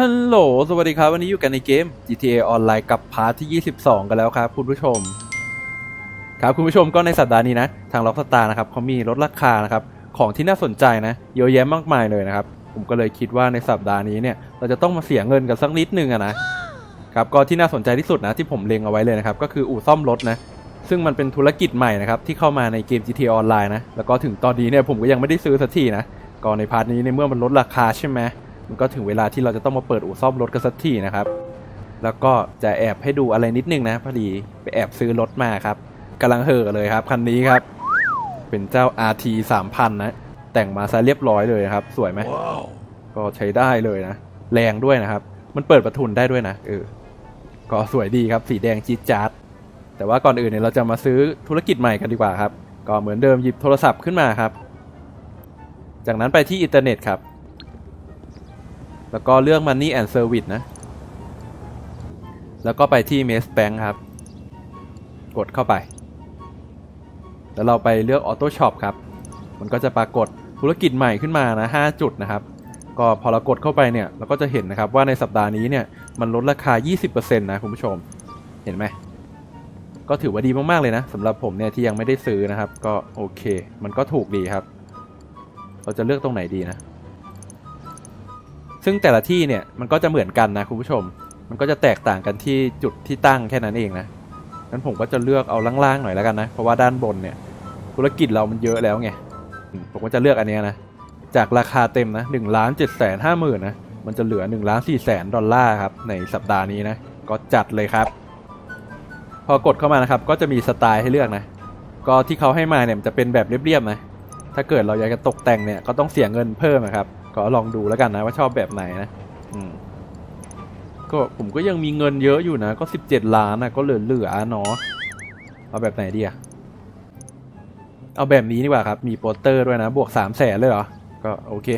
ฮัลโหล สวัสดีครับ วันนี้อยู่กันในเกม GTA ออนไลน์กับพาร์ทที่ 22 กันแล้วครับ คุณผู้ชม ครับคุณผู้ชมก็ในสัปดาห์นี้นะ ทางล็อกสตาร์นะครับเขามีลดราคานะครับ ของที่น่าสนใจนะ เยอะแยะมากมายเลยนะครับ ผมก็เลยคิดว่าในสัปดาห์นี้เนี่ย เราจะต้องมาเสียเงินกันสักนิดนึงอะนะครับ ก็ที่น่าสนใจที่สุดนะที่ผมเล็งเอาไว้เลยนะครับ ก็คืออู่ซ่อมรถนะ ซึ่งมันเป็นธุรกิจใหม่นะครับที่เข้ามาในเกม GTA ออนไลน์นะ แล้วก็ถึงตอนนี้เนี่ยผมก็ยังไม่ได้ซื้อสักทีนะ ก็ในพาร์ทนี้ในเมื่อมันลดราคาใช่ไหม มันก็ถึงเวลาที่เราจะต้องมาเปิดอู่ซ่อมรถกันสักทีนะครับ แล้วก็จะแอบให้ดูอะไรนิดนึงนะพอดีไปแอบซื้อรถมาครับกำลังเห่อเลยครับคันนี้ครับ เป็นเจ้า RT 3000นะแต่งมาซะเรียบร้อยเลยครับ สวยไหมก็ใช้ได้เลยนะ แรงด้วยนะครับ มันเปิดประทุนได้ด้วยนะเออก็สวยดีครับสีแดงจี๊ดจ๊าดแต่ว่าก่อนอื่นเนี่ยเราจะมาซื้อธุรกิจใหม่กันดีกว่าครับ ก็เหมือนเดิมหยิบโทรศัพท์ขึ้นมาครับ จากนั้นไปที่อินเทอร์เน็ตครับ แล้วก็เลือก Money and Service นะ แล้วก็ไปที่ m e s Bank ครับ กดเข้าไป แล้วเราไปเลือก Auto Shop ครับ มันก็จะปรากฏธุรกิจใหม่ขึ้นมานะ 5 จุดนะครับ ก็พอเรากดเข้าไปเนี่ย เราก็จะเห็นนะครับว่าในสัปดาห์นี้เนี่ย มันลดราคา 20%นะคุณผู้ชม เห็นไหม ก็ถือว่าดีมาก ๆ เลยนะสำหรับผมเนี่ยที่ยังไม่ได้ซื้อนะครับ ก็โอเค มันก็ถูกดีครับ เราจะเลือกตรงไหนดีนะ ซึ่งแต่ละที่เนี่ยมันก็จะเหมือนกันนะคุณผู้ชม มันก็จะแตกต่างกันที่จุดที่ตั้งแค่นั้นเองนะงั้นผมก็จะเลือกเอาล่างๆหน่อยแล้วกันนะ เพราะว่าด้านบนเนี่ย ธุรกิจเรามันเยอะแล้วไง ผมก็จะเลือกอันนี้นะ จากราคาเต็มนะหนึ่งล้านเจ็ดแสนห้าหมื่นนะ มันจะเหลือ1นึ่งล้านสี่แสนดอลลาร์ครับ ในสัปดาห์นี้นะ ก็จัดเลยครับ พอกดเข้ามานะครับ ก็จะมีสไตล์ให้เลือกนะ ก็ที่เขาให้มาเนี่ยมันจะเป็นแบบเรียบๆนะ ถ้าเกิดเราอยากจะตกแต่งเนี่ย ก็ต้องเสียเงินเพิ่มนะครับ ก็ลองดูแล้วกันนะว่าชอบแบบไหนนะอืมก็ผมก็ยังมีเงินเยอะอยู่นะ ก็สิบเจ็ดล้านนะก็เหลือๆเนาะเอาแบบไหนดีอะเอาแบบนี้ดีกว่าครับ มีโปสเตอร์ด้วยนะ บวกสามแสนเลยเหรอ ก็โอเค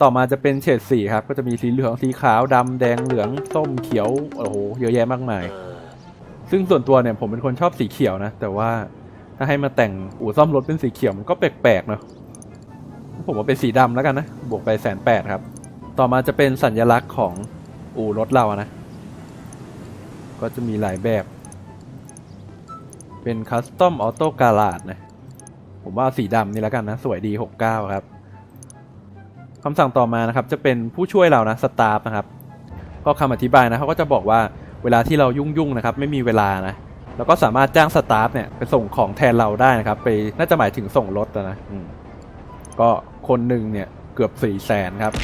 ต่อมาจะเป็นเฉดสีครับ ก็จะมีสีเหลืองสีขาวดำแดงเหลืองส้มเขียว โอ้โห เยอะแยะมากมาย ซึ่งส่วนตัวเนี่ยผมเป็นคนชอบสีเขียวนะ แต่ว่าถ้าให้มาแต่งอู่ซ่อมรถเป็นสีเขียวมันก็แปลกๆเนาะ ผมว่าเป็นสีดำแล้วกันนะ บวกไปแสนแปดครับ ต่อมาจะเป็นสัญลักษณ์ของอู่รถเรานะ ก็จะมีหลายแบบ เป็นคัสตอมออโต้การาดนะ ผมว่าสีดำนี่แล้วกันนะ สวยดี 69 ครับคำสั่งต่อมานะครับ จะเป็นผู้ช่วยเรานะสตาฟนะครับ ก็คำอธิบายนะเขาก็จะบอกว่าเวลาที่เรายุ่งๆนะครับ ไม่มีเวลานะเราก็สามารถจ้างสตาฟเนี่ยไปส่งของแทนเราได้นะครับ ไปน่าจะหมายถึงส่งรถนะก็ คนหนึ่งเนี่ยเกือบ4ี่แสนครับ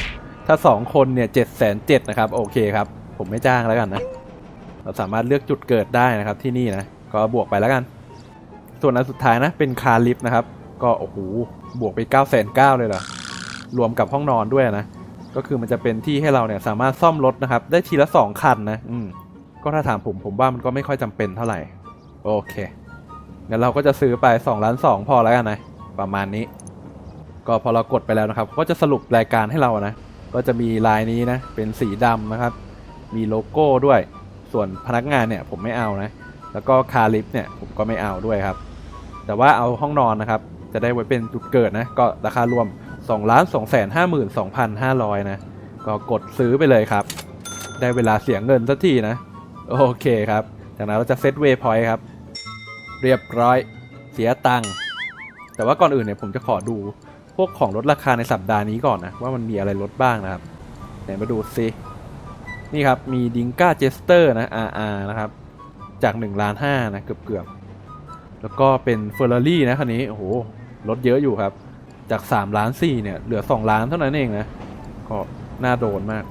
ถ้าสองคนเนี่ยเจ็ดแสนเจ็ดนะครับ โอเคครับ ผมไม่จ้างแล้วกันนะ เราสามารถเลือกจุดเกิดได้นะครับที่นี่นะ ก็บวกไปแล้วกัน ส่วนอันสุดท้ายนะเป็นคาร์ลิฟต์นะครับ ก็โอ้โหบวกไป9ก้าแสนเก้าเลยเหรอ รวมกับห้องนอนด้วยนะ ก็คือมันจะเป็นที่ให้เราเนี่ยสามารถซ่อมรถนะครับ ได้ทีละสองคันนะ อืม ก็ถ้าถามผมผมว่ามันก็ไม่ค่อยจำเป็นเท่าไหร่ โอเคเดี๋ยวเราก็จะซื้อไป2ล้าน2พอแล้วกันนะ ประมาณนี้ ก็พอเรากดไปแล้วนะครับ ก็จะสรุปรายการให้เรานะ ก็จะมีลายนี้นะ เป็นสีดำนะครับ มีโลโก้ด้วย ส่วนพนักงานเนี่ยผมไม่เอานะ แล้วก็คาลิฟเนี่ยผมก็ไม่เอาด้วยครับ แต่ว่าเอาห้องนอนนะครับ จะได้ไว้เป็นจุดเกิดนะ ก็ราคารวม2ล้าน2แสน5 2 5 0 0นะ ก็กดซื้อไปเลยครับ ได้เวลาเสียเงินสักทีนะ โอเคครับ จากนั้นเราจะเซตเวย์พอยต์ครับ เรียบร้อย เสียตังค์ แต่ว่าก่อนอื่นเนี่ยผมจะขอดู พวกของลดราคาในสัปดาห์นี้ก่อนนะ ว่ามันมีอะไรลดบ้างนะครับไหนมาดูซิ นี่ครับ มีดิงก้าเจสเตอร์นะ RR นะครับ จาก1ล้าน5นะ เกือบเกือบๆแล้วก็เป็นเฟอร์รารี่นะคันนี้โอ้โหลดเยอะอยู่ครับ จาก3ล้าน4เนี่ย เหลือ 2 ล้านเท่านั้นเองนะ ก็น่าโดนมาก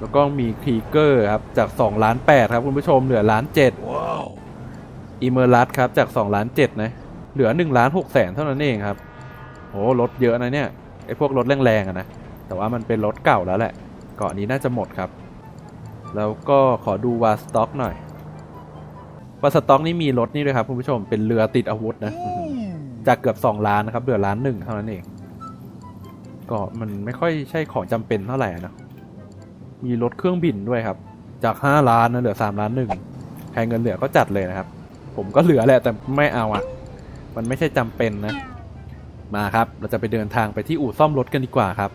แล้วก็มีคีเกอร์ครับ จาก2ล้าน8ครับ คุณผู้ชมเหลือล้าน7ว้าวอีเมอร์ลัสครับ จาก2ล้าน7นะ เหลือ1ล้าน6แสนเท่านั้นเองครับ โอ้ลดเยอะนะเนี่ยไอพวกรถแรงๆอะนะ แต่ว่ามันเป็นรถเก่าแล้วแหละ เกาะนี้น่าจะหมดครับ แล้วก็ขอดูวาสต็อกหน่อยวาสต็อกนี่มีรถนี่ด้วยครับคุณผู้ชม เป็นเรือติดอาวุธนะอื้อหือจากเกือบ 2 ล้านนะครับเหลือล้านหนึ่งเท่านั้นเอง ก็มันไม่ค่อยใช่ของจำเป็นเท่าไหร่นะ มีรถเครื่องบินด้วยครับ จาก 5 ล้านนะเหลือ 3 ล้านหนึ่งใครเงินเหลือก็จัดเลยนะครับ ผมก็เหลือแหละแต่ไม่เอาอะ มันไม่ใช่จำเป็นนะ มาครับ เราจะไปเดินทางไปที่อู่ซ่อมรถกันดีกว่าครับ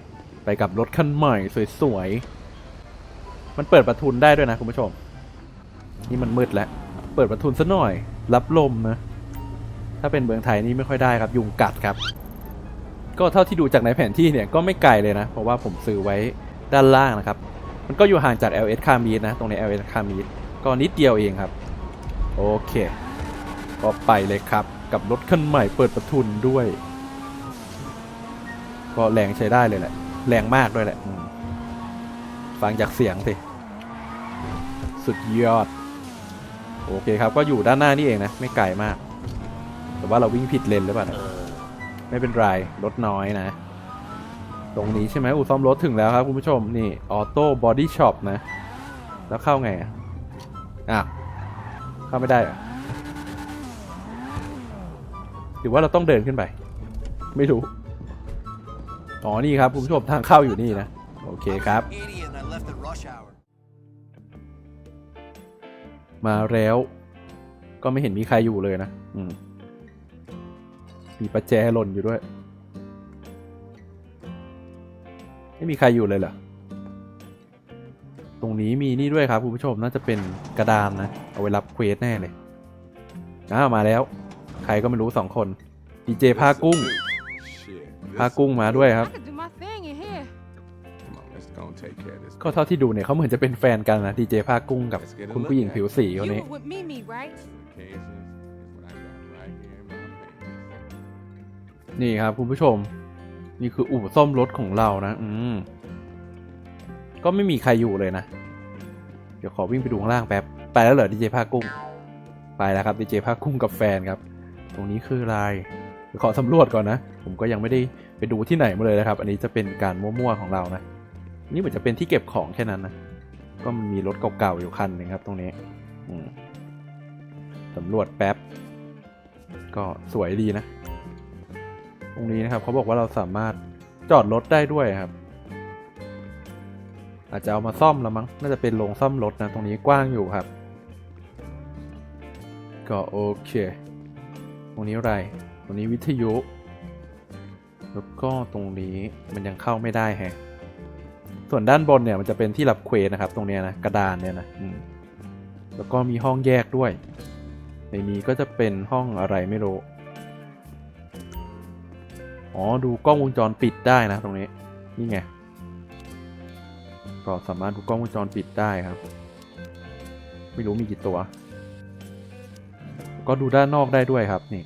ไปกับรถคันใหม่สวยๆ มันเปิดประทุนได้ด้วยนะคุณผู้ชม นี่มันมืดแล้ว เปิดประทุนซะหน่อย รับลมนะ ถ้าเป็นเมืองไทยนี่ไม่ค่อยได้ครับ ยุงกัดครับ ก็เท่าที่ดูจากในแผนที่เนี่ยก็ไม่ไกลเลยนะ เพราะว่าผมซื้อไว้ด้านล่างนะครับ มันก็อยู่ห่างจาก LS คามีดนะ ตรงใน LS คามีดก็นิดเดียวเองครับ โอเค ก็ไปเลยครับ กับรถคันใหม่เปิดประทุนด้วย ก็แรงใช้ได้เลยแหละ แรงมากด้วยแหละฟังจากเสียงสิ สุดยอด โอเคครับ ก็อยู่ด้านหน้านี่เองนะ ไม่ไกลมาก แต่ว่าเราวิ่งผิดเลนหรือเปล่าไม่เป็นไร รถน้อยนะ ตรงนี้ใช่ไหมอู่ซ่อมรถถึงแล้วครับคุณผู้ชม นี่ออโต้บอดี้ช็อปนะ แล้วเข้าไง อะ เข้าไม่ได้หรือว่าเราต้องเดินขึ้นไป ไม่รู้ อ๋อ นี่ครับคุณผู้ชมทางเข้าอยู่นี่นะ โอเคครับ มาแล้วก็ไม่เห็นมีใครอยู่เลยนะอืมมีประแจหล่นอยู่ด้วย ไม่มีใครอยู่เลยเหรอ ตรงนี้มีนี่ด้วยครับคุณผู้ชมน่าจะเป็นกระดานนะ เอาไว้รับเควสแน่เลยอ้ามาแล้ว ใครก็ไม่รู้สองคนดีเจผ้ากุ้ง Shit. ผ้ากุ้งมาด้วยครับ I could do my thing in here. Come on, let's go and take care of this. ก็เท่าที่ดูเนี่ยเขาเหมือนจะเป็นแฟนกันนะดีเจผ้ากุ้งกับคุณผู้หญิงผิวสีคน You นี้ were with Mimi, right? Occasions is what I got right here in my face. นี่ครับคุณผู้ชม นี่คืออู่ซ่อมรถของเรานะ อืมก็ไม่มีใครอยู่เลยนะ เดี๋ยวขอวิ่งไปดูข้างล่างแป๊บ ไปแล้วเหรอดีเจผ้ากุ้ง ไปแล้วครับดีเจผ้ากุ้งกับแฟนครับ ตรงนี้คืออะไรเดี๋ยวขอสำรวจก่อนนะ ผมก็ยังไม่ได้ไปดูที่ไหนมาเลยนะครับ อันนี้จะเป็นการมั่วๆของเรานะ นี่เหมือนจะเป็นที่เก็บของแค่นั้นนะ ก็มันมีรถเก่าๆอยู่คันหนึ่งครับ ตรงนี้สำรวจแป๊บ ก็สวยดีนะ ตรงนี้นะครับเขาบอกว่าเราสามารถจอดรถได้ด้วยครับ อาจจะเอามาซ่อมแล้วมั้ง น่าจะเป็นโรงซ่อมรถนะ ตรงนี้กว้างอยู่ครับ ก็โอเค ตรงนี้อะไร ตรงนี้วิทยุ แล้วก็ตรงนี้มันยังเข้าไม่ได้แฮะส่วนด้านบนเนี่ยมันจะเป็นที่รับเควสนะครับ ตรงเนี้ยนะกระดานเนี่ยนะแล้วก็มีห้องแยกด้วย ในนี้ก็จะเป็นห้องอะไรไม่รู้อ๋อดูกล้องวงจรปิดได้นะตรงนี้นี่ไงก็สามารถดูกล้องวงจรปิดได้ครับ ไม่รู้มีกี่ตัว ก็ดูด้านนอกได้ด้วยครับนี่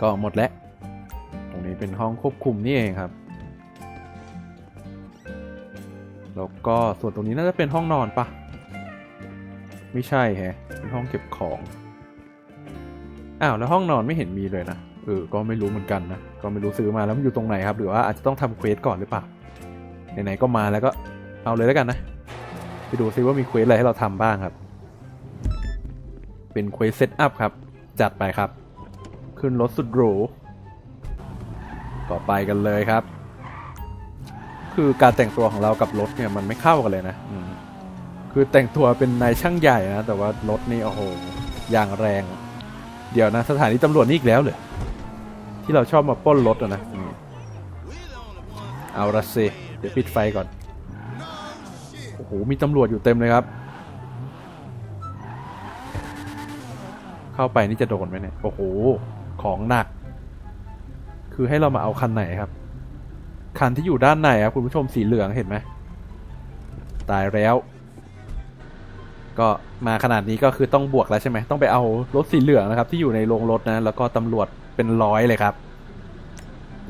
ก็หมดแล้ว ตรงนี้เป็นห้องควบคุมนี่เองครับ แล้วก็ส่วนตรงนี้น่าจะเป็นห้องนอนปะไม่ใช่แฮะเป็นห้องเก็บของ อ้าวแล้วห้องนอนไม่เห็นมีเลยนะ เออ ก็ไม่รู้เหมือนกันนะ ก็ไม่รู้ซื้อมาแล้วมันอยู่ตรงไหนครับ หรือว่าอาจจะต้องทำเควสก่อนหรือเปล่า ไหนๆก็มาแล้วก็เอาเลยแล้วกันนะ ไปดูซิว่ามีเควสอะไรให้เราทำบ้างครับ เป็นเควสเซตอัพครับ จัดไปครับ ขึ้นรถสุดหรู ต่อไปกันเลยครับ คือการแต่งตัวของเรากับรถเนี่ยมันไม่เข้ากันเลยนะ คือแต่งตัวเป็นนายช่างใหญ่นะ แต่ว่ารถนี่โอ้โหอย่างแรง เดี๋ยวนะสถานีตำรวจนี่อีกแล้วเหรอที่เราชอบมาป้นรถอะนะอเอาละสิเดี๋ยวปิดไฟก่อน โอ้โห มีตำรวจอยู่เต็มเลยครับ เข้าไปนี่จะโดนไหมเนี่ย โอ้โห ของหนัก คือให้เรามาเอาคันไหนครับ คันที่อยู่ด้านในครับคุณผู้ชมสีเหลืองเห็นไหมตายแล้ว ก็มาขนาดนี้ก็คือต้องบวกแล้วใช่ไหมต้องไปเอารถสีเหลืองนะครับ ที่อยู่ในโรงรถนะ แล้วก็ตำรวจเป็นร้อยเลยครับ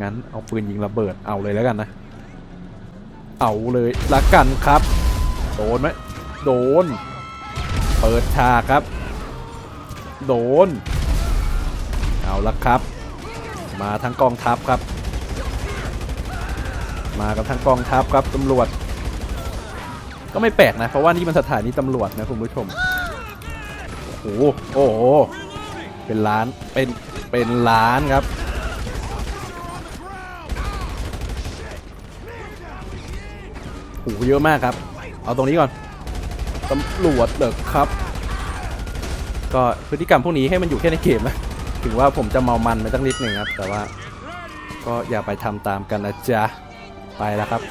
งั้นเอาปืนยิงระเบิดเอาเลยแล้วกันนะ เอาเลยละกันครับ โดนไหมโดน เปิดฉากครับ โดน เอาละครับ มาทั้งกองทัพครับ มากับทั้งกองทัพครับตำรวจ ก็ไม่แปลกนะ เพราะว่านี่มันสถานีตำรวจนะคุณผู้ชม โอ้โหโอ้โหเป็นล้านเป็นเป็นล้านครับโอ้โหเยอะมากครับ เอาตรงนี้ก่อนตำรวจเหรอครับ ก็พฤติกรรมพวกนี้ให้มันอยู่แค่ในเกมนะ ถึงว่าผมจะเมามันไปตั้งนิดหนึ่งครับ แต่ว่าก็อย่าไปทำตามกันนะจ๊ะ ไปแล้วครับ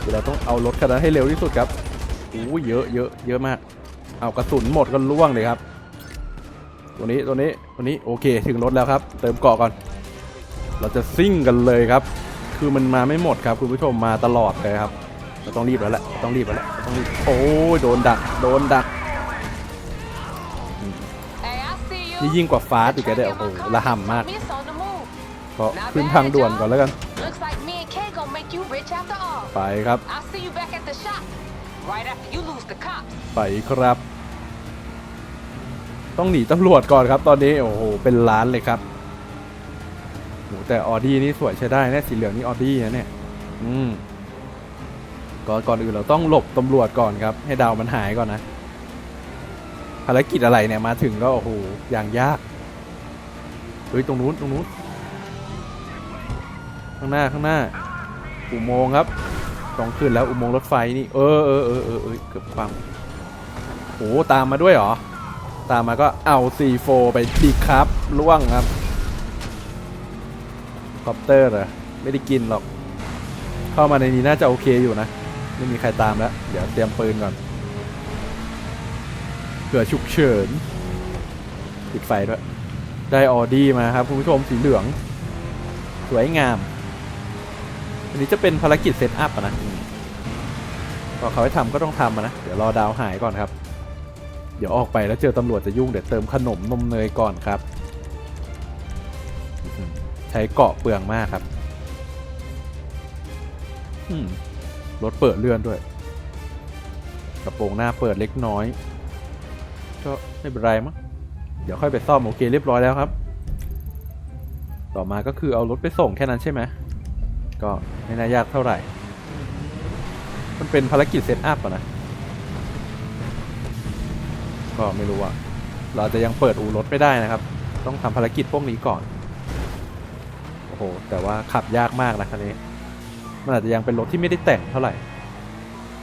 เดี๋ยวเราต้องเอารถคันนั้นให้เร็วที่สุดครับโอ้ยเยอะเยอะเยอะมาก เอากระสุนหมดก็ล่วงเลยครับ ตัวนี้ตัวนี้ตัวนี้โอเคถึงรถแล้วครับ เติมเกาะก่อน เราจะซิ่งกันเลยครับ คือมันมาไม่หมดครับคุณผู้ชมมาตลอดเลยครับเราต้องรีบแล้วแหละต้องรีบแล้วแหละต้องรีบโอ้ยโดนดักโดนดัก นี่ยิ่งกว่าฟาสต์อีกแล้วเนี่ยโอ้โหระห่ำมาก Miss on the move. ก็ขึ้นทางด่วนก่อนแล้วกัน ไปครับ ไปครับ ต้องหนีตำรวจก่อนครับ ตอนนี้โอ้โหเป็นล้านเลยครับโหแต่ออดี้นี่สวยใช้ได้นะสีเหลืองนี่ออดี้นะเนี่ย อืมก่อนก่อนอื่นเราต้องหลบตำรวจก่อนครับ ให้ดาวมันหายก่อนนะ ภารกิจอะไรเนี่ยมาถึงก็โอ้โหอย่างยากเฮ้ยตรงนู้นตรงนู้นข้างหน้าข้างหน้า อุโมงค์ครับต้องขึ้นแล้วอุโมงค์รถไฟนี่เออเออเออเออเออเกือบความโอ้ตามมาด้วยเหรอ ตามมาก็เอา C4 ไปดีครับล่วงครับคอปเตอร์เหรอไม่ได้กินหรอก เข้ามาในนี้น่าจะโอเคอยู่นะ ไม่มีใครตามแล้ว เดี๋ยวเตรียมปืนก่อน ผื่อฉุกเฉินปิดไฟด้วย ได้ออดี้มาครับคุณผู้ชมสีเหลือง สวยงาม อันนี้จะเป็นภารกิจเซตอัพนะพอเขาให้ทำก็ต้องทำนะ เดี๋ยวรอดาวหายก่อนครับ เดี๋ยวออกไปแล้วเจอตำรวจจะยุ่งเดี๋ยวเติมขนมนมเนยก่อนครับ ใช้เกาะเปลืองมากครับรถเปิดเลื่อนด้วย กระโปรงหน้าเปิดเล็กน้อย ก็ไม่เป็นไรมั้งเดี๋ยวค่อยไปซ่อมโอเคเรียบร้อยแล้วครับ ต่อมาก็คือเอารถไปส่งแค่นั้นใช่ไหมก็ไม่น่ายากเท่าไหร่ มันเป็นภารกิจเซตอัพอะนะ ก็ไม่รู้ว่าเราจะยังเปิดอู่รถไม่ได้นะครับ ต้องทำภารกิจพวกนี้ก่อน โอ้โห แต่ว่าขับยากมากนะคันนี้ มันอาจจะยังเป็นรถที่ไม่ได้แต่งเท่าไหร่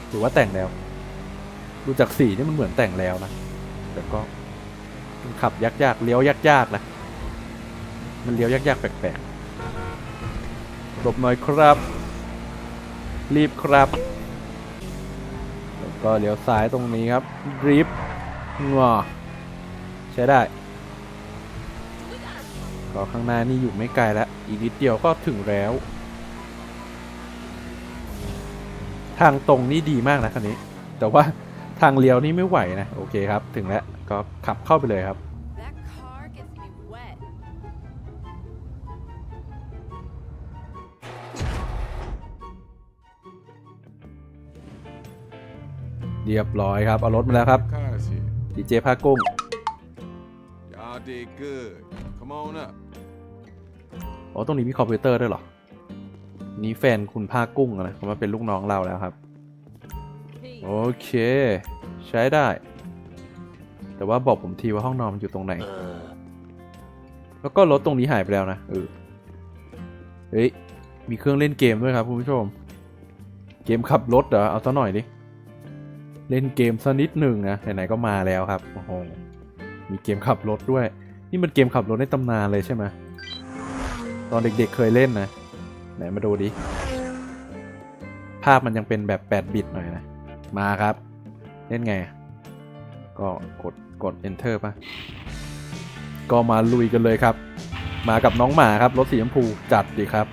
หรือว่าแต่งแล้ว ดูจากสีนี่มันเหมือนแต่งแล้วนะ แต่ก็มันขับยากๆเลี้ยวยากๆนะมันเลี้ยวยากๆแปลกๆหลบหน่อยครับ รีบครับ แล้วก็เลี้ยวซ้ายตรงนี้ครับรีบงอใช้ได้ก็ข้างหน้านี่อยู่ไม่ไกลแล้ว อีกนิดเดียวก็ถึงแล้ว ทางตรงนี่ดีมากนะคันนี้ แต่ว่า ทางเลี้ยวนี่ไม่ไหวนะ โอเคครับ ถึงแล้วก็ขับเข้าไปเลยครับ That car gets me wet. เรียบร้อยครับ เอารถมาแล้วครับ Cars here. ดีเจผ้ากุ้ง Y'all did good. Come on up. อ๋อตรงนี้มีคอมพิวเตอร์ด้วยเหรอ นี่แฟนคุณผ้ากุ้งอะนะเขามาเป็นลูกน้องเราแล้วครับ Peace. โอเค ใช้ได้ แต่ว่าบอกผมทีว่าห้องนอนมันอยู่ตรงไหนแล้วก็รถตรงนี้หายไปแล้วนะเออเฮ้ยมีเครื่องเล่นเกมด้วยครับคุณผู้ชม เกมขับรถเหรอเอาซะหน่อยดิเล่นเกมสักนิดหนึ่งนะไหนๆก็มาแล้วครับโอ้โหมีเกมขับรถด้วย นี่มันเกมขับรถในตำนานเลยใช่ไหมตอนเด็กๆเคยเล่นนะไหนมาดูดิภาพมันยังเป็นแบบ 8 บิตหน่อยนะ มาครับ เล่นไง ก็กดกด enter ป่ะ ก็มาลุยกันเลยครับ มากับน้องหมาครับ รถสีชมพูจัดดีครับ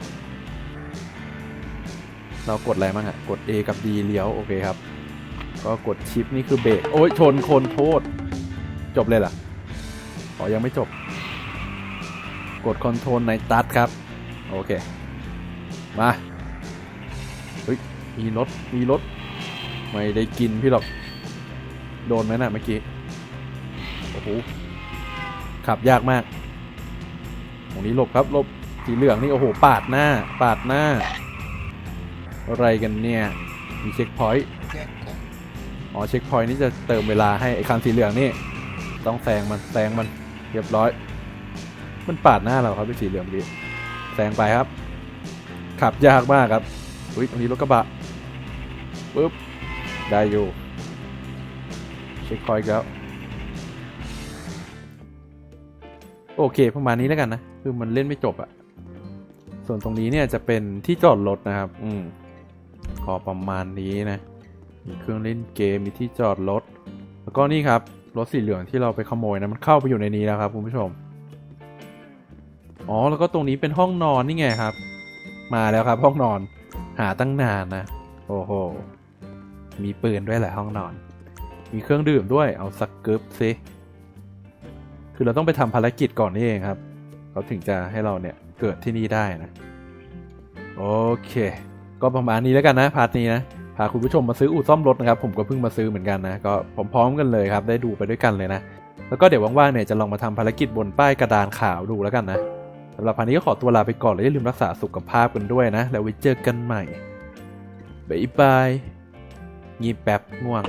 เรากดอะไรบ้างอะกด A กับ D เลี้ยว โอเคครับ ก็กดชิปนี่คือเบรกโอ้ยชนคนโทษ จบเลยเหรออ๋อยังไม่จบ กดคอนโทรลในตัดครับ โอเค มา เฮ้ย มีรถ มีรถ ไม่ได้กินพี่หรอก โดนไหมน่ะเมื่อกี้ โอ้โห ขับยากมาก ตรงนี้หลบครับหลบสีเหลืองนี่ โอ้โห ปาดหน้า ปาดหน้า อะไรกันเนี่ย มีเช็คพอยต์ อ๋อ เช็คพอยต์นี่จะเติมเวลาให้ไอ้คันสีเหลืองนี่ ต้องแซงมัน แซงมัน เรียบร้อย มันปาดหน้าเราครับเป็นสีเหลืองดีแซงไปครับ ขับยากมากครับ อุ้ยตรงนี้รถกระบะปุ๊บ ได้อยู่เช็คพอยกแล้ว โอเค ประมาณนี้แล้วกันนะ คือมันเล่นไม่จบอะส่วนตรงนี้เนี่ยจะเป็นที่จอดรถนะครับ อืมขก็ประมาณนี้นะ มีเครื่องเล่นเกมมีที่จอดรถ แล้วก็นี่ครับรถสีเหลืองที่เราไปขโมยนะมันเข้าไปอยู่ในนี้แล้วครับคุณผู้ชม อ๋อแล้วก็ตรงนี้เป็นห้องนอนนี่ไงครับ มาแล้วครับห้องนอนหาตั้งนานนะ โอ้โห มีปืนด้วยแหละห้องนอน มีเครื่องดื่มด้วยเอาสักกึบสิคือเราต้องไปทำภารกิจก่อนนี่เองครับ เขาถึงจะให้เราเนี่ยเกิดที่นี่ได้นะโอเค ก็ประมาณนี้แล้วกันนะพาร์ทนี้นะพาคุณผู้ชมมาซื้ออู่ซ่อมรถนะครับ ผมก็เพิ่งมาซื้อเหมือนกันนะก็พร้อมๆกันเลยครับ ได้ดูไปด้วยกันเลยนะแล้วก็เดี๋ยวว่างๆเนี่ยจะลองมาทำภารกิจบนป้ายกระดานขาวดูแล้วกันนะสำหรับพาร์ทนี้ก็ขอตัวลาไปก่อนเลยอย่าลืมรักษาสุขภาพกันด้วยนะ แล้วไว้เจอกันใหม่บ๊ายบาย งีบแป๊บง่วง